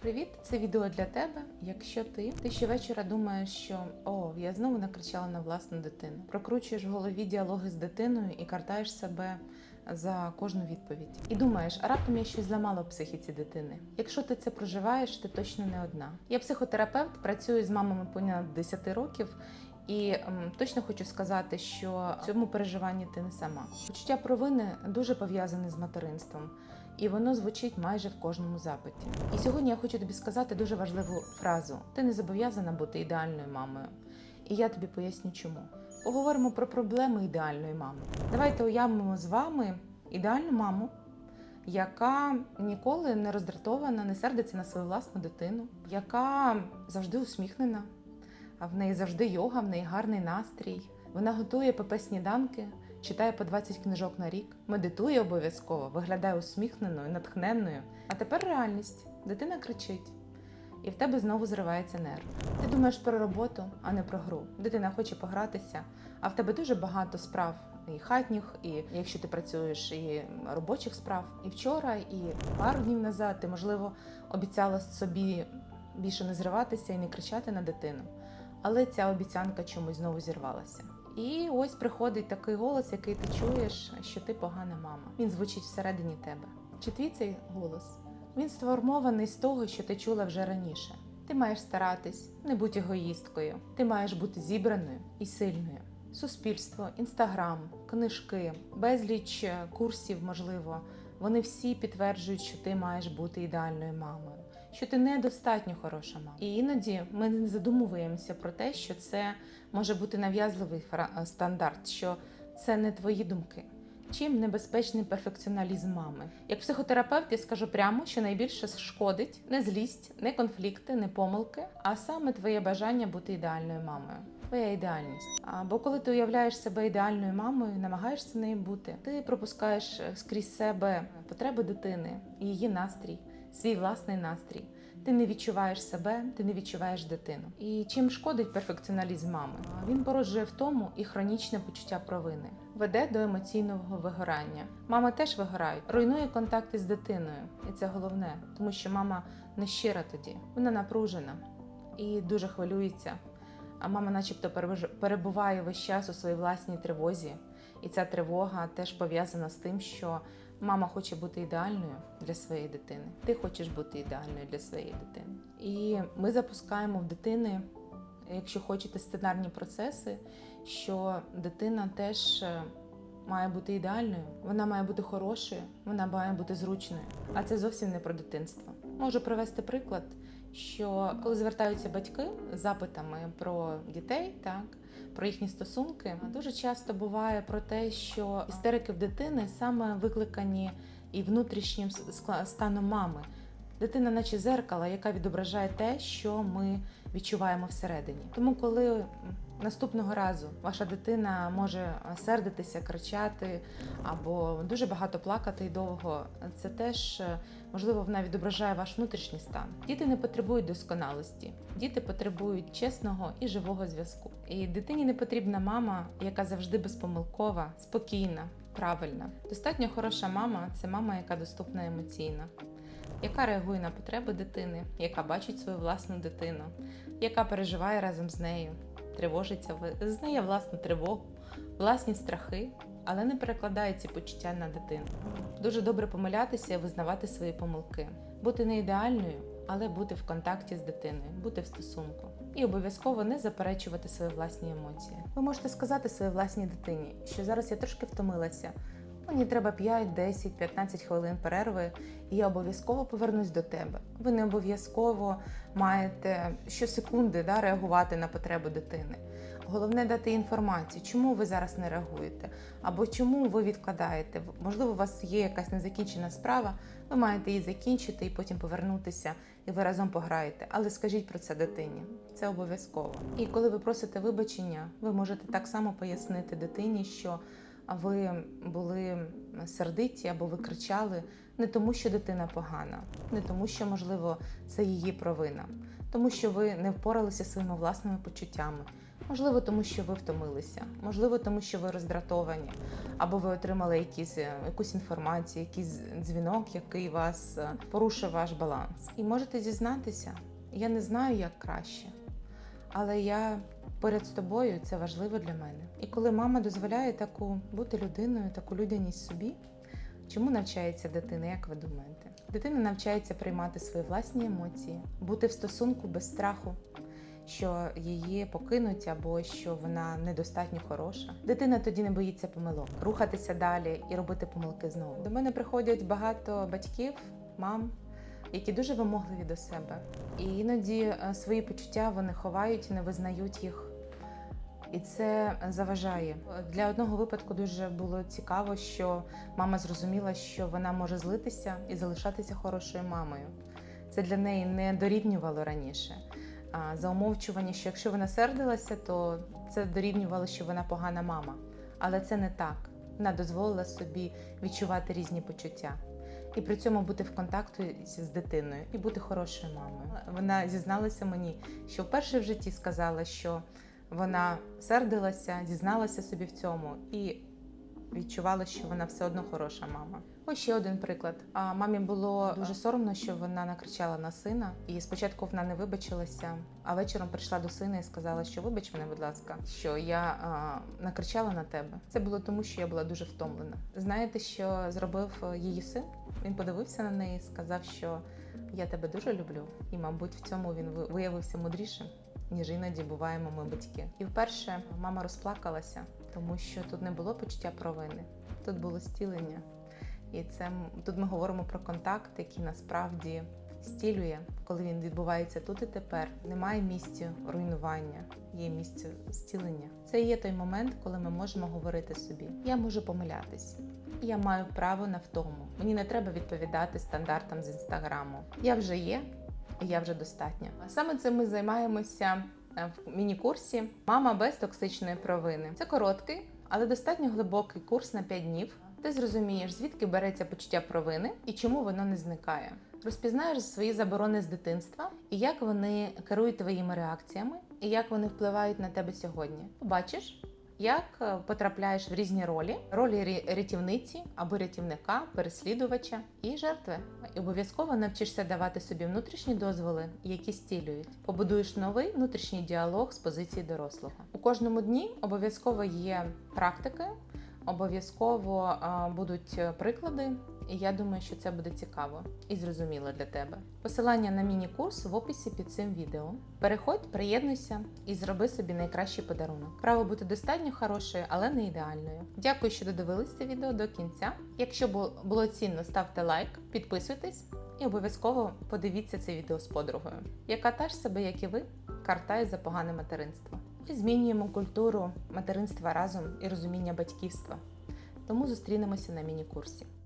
Привіт! Це відео для тебе. Якщо ти, ти щовечора думаєш, що о, я знову накричала на власну дитину. Прокручуєш в голові діалоги з дитиною і картаєш себе за кожну відповідь. І думаєш, а раптом я щось зламала в психіці дитини. Якщо ти це проживаєш, ти точно не одна. Я психотерапевт, працюю з мамами понад 10 років. І ем, точно хочу сказати, що в цьому переживанні ти не сама. Почуття провини дуже пов'язане з материнством, і воно звучить майже в кожному запиті. І сьогодні я хочу тобі сказати дуже важливу фразу: ти не зобов'язана бути ідеальною мамою. І я тобі поясню, чому. Поговоримо про проблеми ідеальної мами. Давайте уявимо з вами ідеальну маму, яка ніколи не роздратована, не сердиться на свою власну дитину, яка завжди усміхнена, а в неї завжди йога, в неї гарний настрій. Вона готує ПП сніданки, читає по 20 книжок на рік, медитує обов'язково, виглядає усміхненою, натхненною. А тепер реальність: дитина кричить, і в тебе знову зривається нерв. Ти думаєш про роботу, а не про гру. Дитина хоче погратися, а в тебе дуже багато справ. І хатніх, і якщо ти працюєш, і робочих справ. І вчора, і пару днів назад ти, можливо, обіцяла собі більше не зриватися і не кричати на дитину. Але ця обіцянка чомусь знову зірвалася. І ось приходить такий голос, який ти чуєш, що ти погана мама. Він звучить всередині тебе. Чи твій цей голос? Він сформований з того, що ти чула вже раніше. Ти маєш старатись, не будь егоїсткою. Ти маєш бути зібраною і сильною. Суспільство, інстаграм, книжки, безліч е, курсів, можливо, вони всі підтверджують, що ти маєш бути ідеальною мамою, що ти недостатньо хороша мама. І іноді ми не задумуємося про те, що це може бути нав'язливий фра- стандарт, що це не твої думки. Чим небезпечний перфекціоналізм мами? Як психотерапевт, я скажу прямо, що найбільше шкодить не злість, не конфлікти, не помилки, а саме твоє бажання бути ідеальною мамою. Твоя ідеальність. А, Бо коли ти уявляєш себе ідеальною мамою, намагаєшся нею бути, ти пропускаєш е, скрізь себе потреби дитини, її настрій, свій власний настрій. Ти не відчуваєш себе, ти не відчуваєш дитину. І чим шкодить перфекціоналізм мами? Він породжує в тому і хронічне почуття провини, веде до емоційного вигорання. Мами теж вигорають, руйнує контакти з дитиною, і це головне, тому що мама не щира тоді, вона напружена і дуже хвилюється. А мама, начебто, перебуває весь час у своїй власній тривозі, і ця тривога теж пов'язана з тим, що мама хоче бути ідеальною для своєї дитини. Ти хочеш бути ідеальною для своєї дитини. І ми запускаємо в дитини, якщо хочете, сценарні процеси, що дитина теж е, має бути ідеальною, вона має бути хорошою, вона має бути зручною. А це зовсім не про дитинство. Можу привести приклад, що коли звертаються батьки з запитами про дітей, так про їхні стосунки, дуже часто буває про те, що істерики в дитини саме викликані і внутрішнім станом мами. Дитина, наче зеркало, яка відображає те, що ми відчуваємо всередині. Тому, коли наступного разу ваша дитина може сердитися, кричати або дуже багато плакати і довго, це теж е, можливо вона відображає ваш внутрішній стан. Діти не потребують досконалості, діти потребують чесного і живого зв'язку. І дитині не потрібна мама, яка завжди безпомилкова, спокійна, правильна. Достатньо хороша мама це мама, яка доступна емоційно яка реагує на потреби дитини, яка бачить свою власну дитину, яка переживає разом з нею, тривожиться, ви- знає власну тривогу, власні страхи, але не перекладає ці почуття на дитину. Дуже добре помилятися і визнавати свої помилки, бути не ідеальною, але бути в контакті з дитиною, бути в стосунку. І обов'язково не заперечувати свої власні емоції. Ви можете сказати своїй власній дитині, що зараз я трошки втомилася. Мені треба 5, 10, 15 хвилин перерви, і я обов'язково повернусь до тебе. Ви не обов'язково маєте щосекунди да, реагувати на потреби дитини. Головне дати інформацію, чому ви зараз не реагуєте, або чому ви відкладаєте. Можливо, у вас є якась незакінчена справа, ви маєте її закінчити і потім повернутися, і ви разом пограєте. Але скажіть про це дитині. Це обов'язково. І коли ви просите вибачення, ви можете так само пояснити дитині, що ви були сердиті або ви кричали не тому, що дитина погана, не тому, що, можливо, це її провина, тому що ви не впоралися своїми власними почуттями. Можливо, тому що ви втомилися, можливо, тому що ви роздратовані, або ви отримали якісь, е, якусь інформацію, якийсь дзвінок, який вас е, порушив ваш баланс. І можете зізнатися, я не знаю, як краще, але я поряд з тобою, це важливо для мене. І коли мама дозволяє таку бути людиною, таку людяність собі, чому навчається дитина, як ви думаєте? Дитина навчається приймати свої власні емоції, бути в стосунку без страху, що її покинуть або що вона недостатньо хороша. Дитина тоді не боїться помилок, рухатися далі і робити помилки знову. До мене приходять багато батьків, мам, які дуже вимогливі до себе. І іноді е, свої почуття вони ховають, не визнають їх. І це заважає. Для одного випадку дуже було цікаво, що мама зрозуміла, що вона може злитися і залишатися хорошою мамою. Це для неї не дорівнювало раніше. А за умовчування, що якщо вона сердилася, то це дорівнювало, що вона погана мама. Але це не так. Вона дозволила собі відчувати різні почуття. І при цьому бути в контакті з дитиною і бути хорошою мамою. Вона зізналася мені, що вперше в житті сказала, що вона сердилася, зізналася собі в цьому і відчувала, що вона все одно хороша мама. Ось ще один приклад. А мамі було дуже соромно, що вона накричала на сина, і спочатку вона не вибачилася, а вечором прийшла до сина і сказала, що вибач мене, будь ласка, що я а, накричала на тебе. Це було тому, що я була дуже втомлена. Знаєте, що зробив е, її син? Він подивився на неї сказав, що я тебе дуже люблю, і, мабуть, в цьому він виявився мудрішим ніж іноді буваємо ми батьки. І вперше мама розплакалася, тому що тут не було почуття провини, тут було стілення. І це тут ми говоримо про контакт, який насправді стілює, коли він відбувається тут і тепер. Немає місця руйнування, є місце стілення. Це є той момент, коли ми можемо говорити собі: я можу помилятись. Я маю право на втому. Мені не треба відповідати стандартам з інстаграму. Я вже є, я вже достатня. Саме цим ми займаємося е, в міні-курсі Мама без токсичної провини. Це короткий, але достатньо глибокий курс на 5 днів. Ти зрозумієш, звідки береться почуття провини і чому воно не зникає. Розпізнаєш свої заборони з дитинства і як вони керують твоїми реакціями, і як вони впливають на тебе сьогодні. Побачиш, як е, потрапляєш в різні ролі: ролі рятівниці або рятівника, переслідувача і жертви. І обов'язково навчишся давати собі внутрішні дозволи, які стілюють. Побудуєш новий внутрішній діалог з позиції дорослого. У кожному дні обов'язково є практики, обов'язково будуть е, приклади. І я думаю, що це буде цікаво і зрозуміло для тебе. Посилання на міні-курс в описі під цим відео. Переходь, приєднуйся і зроби собі найкращий подарунок. Право бути достатньо хорошою, але не ідеальною. Дякую, що додивились це відео до кінця. Якщо було цінно, ставте лайк, підписуйтесь і обов'язково подивіться це відео з подругою, яка та ж себе, як і ви, картає за погане материнство. Ми змінюємо культуру материнства разом і розуміння батьківства. Тому зустрінемося на міні-курсі.